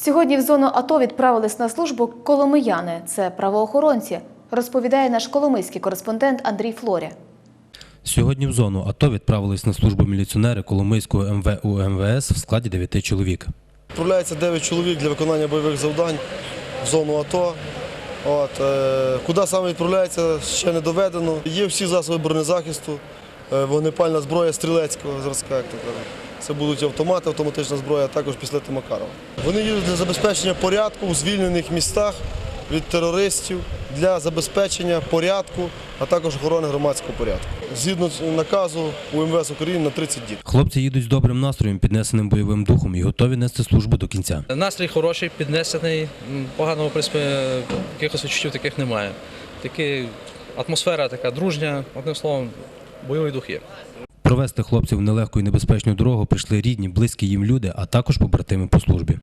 Сьогодні в зону АТО відправились на службу коломияни. Це правоохоронці, розповідає наш коломийський кореспондент Андрій Флоря. Сьогодні в зону АТО відправились на службу міліціонери Коломийського МВУ МВС в складі 9 чоловік. Відправляється 9 чоловік для виконання бойових завдань в зону АТО. От, е, куди саме відправляється, ще не доведено. Є всі засоби бронезахисту, вогнепальна зброя стрілецького зразка, як то кажуть. Це будуть автомати, автоматична зброя, а також пістолети Макарова. Вони їдуть для забезпечення порядку у звільнених містах від терористів, для забезпечення порядку, а також охорони громадського порядку. Згідно наказу УМВС України на 30 діб. Хлопці їдуть з добрим настроєм, піднесеним бойовим духом і готові нести службу до кінця. Настрій хороший, піднесений, поганого в принципі, якихось відчуттів таких немає. Такі, атмосфера така дружня, одним словом, бойовий дух є. Провести хлопців в нелегку і небезпечну дорогу прийшли рідні, близькі їм люди, а також побратими по службі.